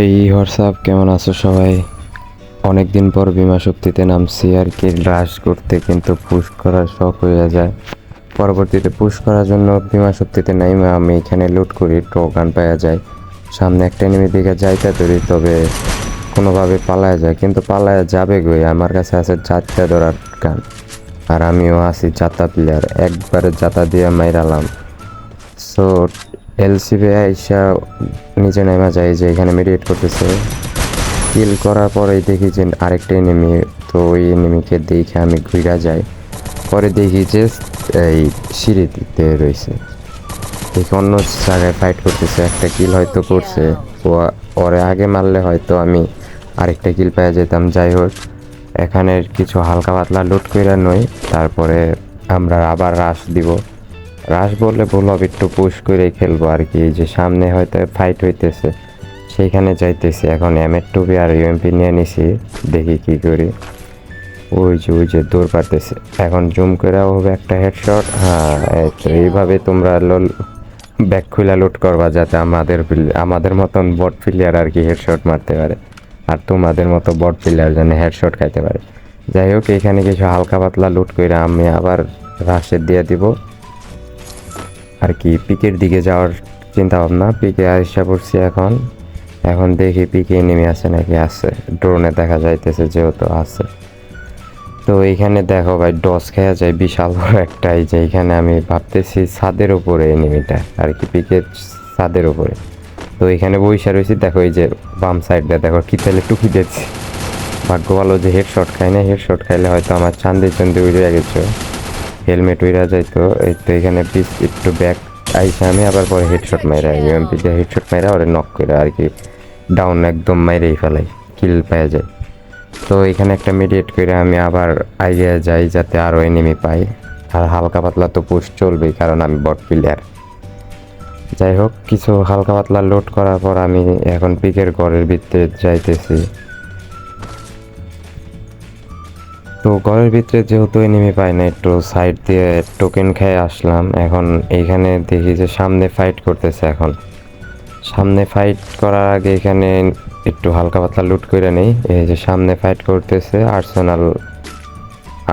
হেই WhatsApp কেমন আছো সবাই? অনেক দিন পর বিমা শক্তিতে নামছি, আর কি রাশ করতে কিন্তু পুশ করার শখ হয়ে যায়। পরবর্তীতে পুশ করার জন্য বিমা শক্তিতে নাই আমি এখানে লুট করি টোকান পাওয়া যায়। সামনে একটা এনিমি দিকে যাইতে ধরি তবে কোনোভাবে পালায় যায়, কিন্তু পালায় যাবে গই আমার কাছে আছে চারটা ধরার গান। আর আমিও আছি জাতা প্লেয়ার একবারে জাতা দিয়ে মাইরালাম। সো এলসিবি আইসা নিচে নেমা যায় যে এখানে মেডিয়েট করতেছে। কিল করার পরেই দেখি যে আরেকটা এনিমি তো ওই এনিমিকে দেখে আমি ঘুরা যাই। পরে দেখি যে এই সিঁড়িতে রয়েছে। দেখি অন্য জায়গায় ফাইট করতেছে, একটা কিল হয়তো করছে। ও, ওরে আগে মারলে হয়তো আমি আরেকটা কিল পেয়ে যেতাম। যাই হোক, এখানের কিছু হালকা পাতলা লুট করে নই, তারপরে আমরা আবার রাশ দিব। রাশ বললে ভুল হবে, একটু পুশ করে খেলব আর কি। যে সামনে হয়তো ফাইট হইতেছে, সেইখানে যাইতেছি। এখন এমের টুপি আর ইউএমপি নিয়ে নিছি, দেখি কি করি। ওই যে ওই যে, দৌড় পারতেছে। এখন জুম করে হবে একটা হেডশট হ্যাঁ এইভাবে তোমরা লোল ব্যাক খুলা লুট করবা যাতে আমাদের আমাদের মতন বট প্লেয়ার আর কি হেডশট মারতে পারে। আর তোমাদের মতো বট প্লেয়ার যেন হেডশট খাইতে পারে। যাই হোক, এখানে কিছু হালকা পাতলা লুট করে আমি আবার রাশের দিয়ে দিব। আর কি, পিকের দিকে যাওয়ার চিন্তা ভাবনা পিকে আসা পড়ছি এখন। এখন দেখি পিকে নেমে আছে নাকি আছে। ড্রোনে দেখা যাইতেছে যেহেতু আছে। তো এইখানে দেখো ভাই, ডস খেয়া যায়, বিশাল বড় একটা। এই যে এইখানে আমি ভাবতেছি ছাদের উপরে এনিমিটা আর কি, পিকের ছাদের উপরে। তো এখানে বইসা রয়েছি দেখো এই যে বাম সাইডটা, দেখো কি তেলে টুকি দিচ্ছি ভাগ্য ভালো যে হেড হেডশট খাই না হেড হেডশট খাইলে হয়তো আমার চান্দি চান্দি উড়ে গেছে। হেলমেট উইরা যাইতো, এই তো এখানে পিস একটু ব্যাক আইসা আমি, আবার পরে হেডশট মাইরা ইউএমপি দিয়ে হেডশট মাইরা ওরে নক করে আর কি ডাউন একদম মাইরেই ফেলাই কিল পাওয়া যায়। তো এখানে একটা মিডিয়েট করে আমি আবার আইডিয়া যাই যাতে আরও এনিমি পাই। আর হালকা পাতলা তো পুশ চলবেই, কারণ আমি বট প্লেয়ার যাই হোক, কিছু হালকা পাতলা লোড করার পর আমি এখন পিকের ঘরের ভিতরে যাইতেছি। তো ঘরের ভিতরে যেহেতু এনিমি পাই না, একটু সাইড দিয়ে টোকেন খেয়ে আসলাম। এখন এইখানে দেখি যে সামনে ফাইট করতেছে এখন। সামনে ফাইট করার আগে এখানে একটু হালকা পাতলা লুট করে নেই। এই যে সামনে ফাইট করতেছে আর্সেনাল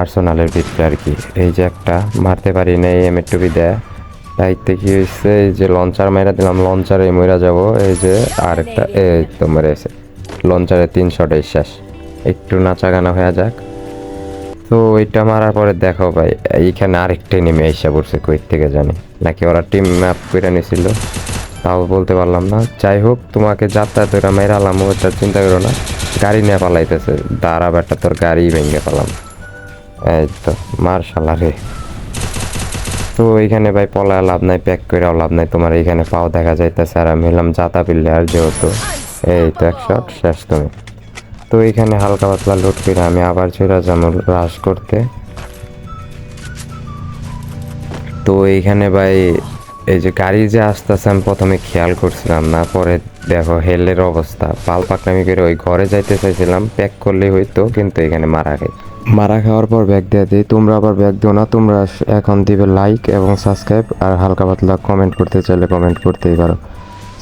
আর্সেনালের ভিতরে আর কি। এই যে একটা, মারতে পারি না, এই এম টুপি দেয়। দায়িত্বে কি হয়েছে? এই যে লঞ্চার মাইরা দিলাম লঞ্চারে মইরা যাব। এই যে আরেকটা, এই তো মেরেছে। লঞ্চারে তিন শটে শেষ। একটু নাচা গানা হয়ে যাক। তো ওইটা মারার পরে দেখো ভাই, এইখানে আরেকটা নেমে এসে পড়ছে কই থেকে জানি। নাকি ওরা টিম ম্যাপ করে নিয়েছিল তাও বলতে পারলাম না। যাই হোক, তোমাকে যাতায়াত ওরা মেরালাম ওটা চিন্তা করো না। গাড়ি নিয়ে পালাইতেছে, দাঁড়া বেটা, তোর গাড়ি ভেঙে পালাম এই তো মার্শাল রে। তো এইখানে ভাই পলা লাভ নাই প্যাক করেও লাভ নাই। তোমার এইখানে পাও দেখা যাইতেছে, আর আমি হলাম জাতা পিল্লে আর যেহেতু। এই তো, এক শট শেষ তুমি। তো এখানে হালকা পাতলা লোড করে আমি আবার চলে যাব রাশ করতে। তো এইখানে ভাই এই যে গাড়ি যে আসতেছে আমি প্রথমে খেয়াল করছিলাম না পরে দেখো হেলের অবস্থা। পাল পাকনামি করে ওই ঘরে যাইতে চাইছিলাম প্যাক করলেই হইতো কিন্তু এখানে মারা খাই। মারা খাওয়ার পর ব্যাগ দিয়ে দিই। তোমরা আবার ব্যাগ দিও না তোমরা এখন দিবে লাইক এবং সাবস্ক্রাইব আর হালকা পাতলা কমেন্ট করতে চাইলে কমেন্ট করতেই পারো।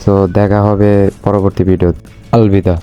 সো দেখা হবে পরবর্তী ভিডিও আলবিদা।